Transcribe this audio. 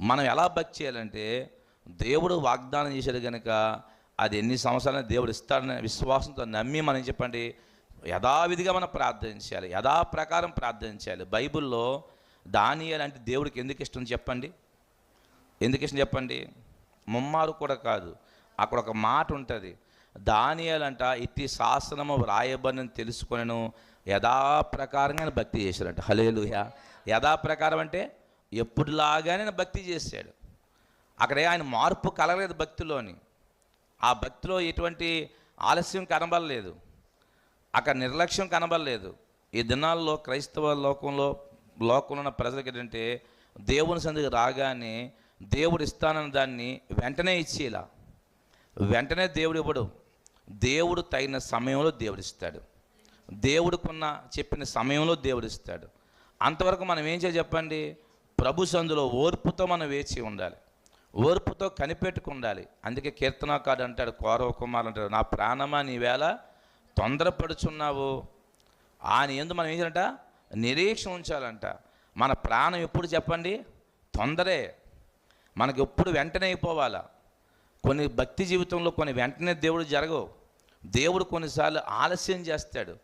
మనం ఎలా భక్తి చేయాలంటే దేవుడు వాగ్దానం చేశాడు కనుక అది ఎన్ని సంవత్సరాలు దేవుడు ఇస్తాడని విశ్వాసంతో నమ్మి మనం చెప్పండి? యథావిధిగా మనం ప్రార్థించాలి యథా ప్రకారం ప్రార్థించాలి బైబిల్లో దానియాలు అంటే దేవుడికి ఎందుకు ఇష్టం చెప్పండి? ఎందుకు ఇష్టం చెప్పండి? ముమ్మారు కూడా కాదు. అక్కడ ఒక మాట ఉంటుంది. దానియాలంట ఇట్టి శాసనము వ్రాయబడిన తెలుసుకొనను యథాప్రకారంగా ఆయన భక్తి చేశారంట హలేలుయ యథాప్రకారం అంటే ఎప్పుడులాగానే ఆయన భక్తి చేశాడు. అక్కడే ఆయన మార్పు కలగలేదు భక్తిలోని. ఆ భక్తిలో ఎటువంటి ఆలస్యం కనబడలేదు. అక్కడ నిర్లక్ష్యం కనబడలేదు. ఈ దినాల్లో క్రైస్తవ లోకంలో లోకంలో ఉన్న ప్రజలకి ఏంటంటే దేవుని సందికి రాగానే దేవుడు ఇస్తానన్న దాన్ని వెంటనే ఇచ్చేలా. వెంటనే దేవుడు ఇవ్వడు. దేవుడు తగిన సమయంలో దేవుడు ఇస్తాడు. దేవుడికున్న చెప్పిన సమయంలో దేవుడు ఇస్తాడు. అంతవరకు మనం ఏం చేయాలి చెప్పండి? ప్రభు సందులో ఓర్పుతో మనం వేచి ఉండాలి. ఓర్పుతో కనిపెట్టుకుండాలి. అందుకే కీర్తనాకాడు అంటాడు కౌరవ కుమార్ అంటాడు నా ప్రాణమా నీవేళ తొందరపడుచున్నావు? ఆయన ఎందు మనం ఏంటంట నిరీక్ష నిరీక్షణ ఉంచాలంట. మన ప్రాణం ఎప్పుడు చెప్పండి? తొందరే. మనకి ఎప్పుడు వెంటనే అయిపోవాలా? కొన్ని భక్తి జీవితంలో కొన్ని వెంటనే దేవుడు జరగవు. దేవుడు కొన్నిసార్లు ఆలస్యం చేస్తాడు.